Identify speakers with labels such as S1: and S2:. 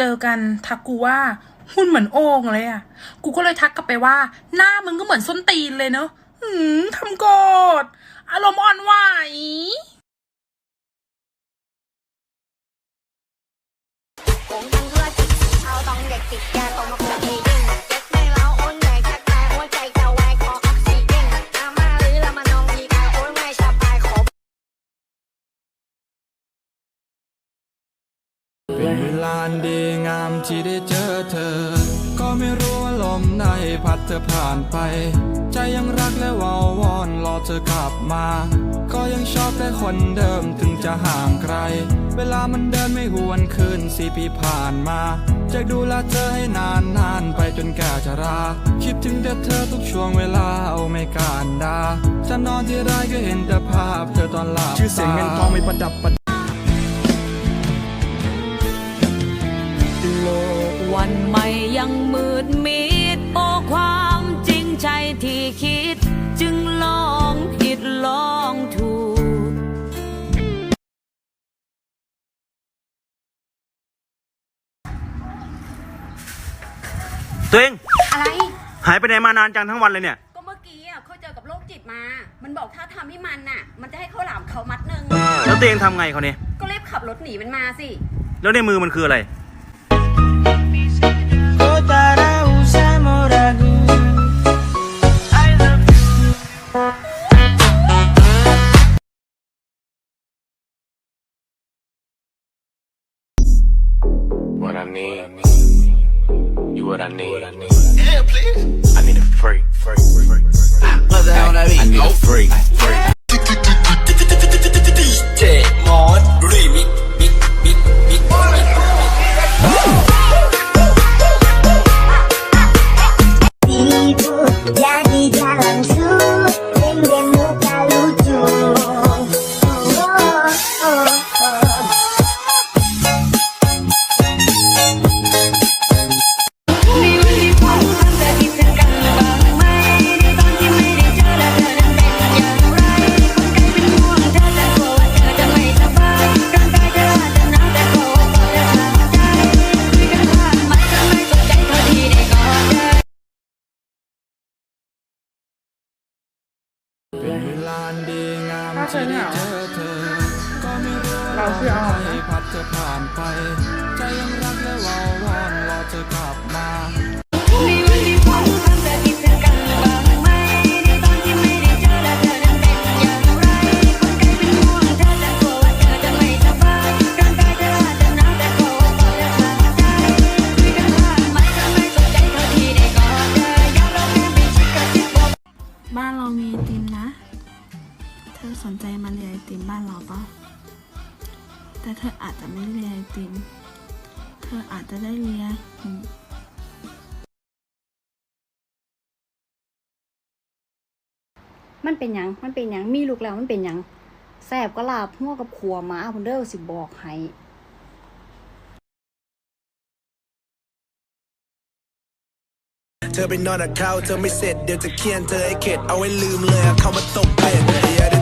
S1: จอกันทักกูว่าหุ่นเหมือนโอ่งเลยอะกูก็เลยทักกลับไปว่า หน้ามึงก็เหมือนส้นตีนเลยเนอะหืมทำโกรธอารมณ์อ่อนไหว
S2: โกงทางธุรกิจเอาต้องเด็กติดยาต้องมาคุยเอง วลาน
S3: ดีงามที่ได้เจอเธอ ก็ไม่รู้ว่าลมในพัดเธอผ่านไป ใจยังรักและวาววอนรอเธอกลับมา ก็ยังชอบแต่คนเดิมถึงจะห่างไกล เวลามันเดินไม่หวนคืนสี่ปีผ่านมา จะดูแลเธอให้นานนานไปจนแก่ชรา คิดถึงแต่เธอทุกช่วงเวลาเอาไม่การดาจะนอนที่ไรก็เห็นแต่ภาพเธอตอนหลับ
S4: ชื่อเสียงเงินทองไม่ประดับประ
S3: ก
S5: วันใหม่ยังมืดมิดโอ้ความจริงใจที่คิด จึงลองผิดลองถูก
S6: ตัวเอง
S7: อะไร
S6: หายไปไหนมานานจังทั้งวันเลยเนี่ย
S7: ก็เมื่อกี้อะเขาเจอกับโรคจิตมา มันบอกถ้าทำให้มันน่ะ มันจะให้ข้าวหลามเขามัดหนึ่ง
S6: แล้วตัวเองทำไงเขาเนี่ย
S7: ก็รีบขับรถหนีมันมาสิ
S6: แล้วในมือมันคืออะไร
S8: need, you what I need. Yeah, please. I need a freak, freak, freak. I need
S5: ลาอันดี
S3: งามที่ได้เจอเธอ ก็ไม่รู้
S1: เราคือเอา
S3: ว่าพัดเธอผ่านไป ใจยังรัก เธอ
S5: สนใจมา
S9: เรียนไอติมบ้านเราปะแต่เธออาจจะไม่เรียนไอติม เธออาจจะได้เรียนอืม
S7: มันเป็นหยัง มันเป็นหยัง มีลูกแล้วมันเป็นหยังแสบก็ลาบหัวกับขัวหมาพุ่นเด้อสิบอกให้
S4: เธอไปนอนกับเขาเธอไม่เสร็จเดี๋ยวจะเคียนเธอให้เข็ดเอาไว้ลืมเลยอะเขามาตบเป็ด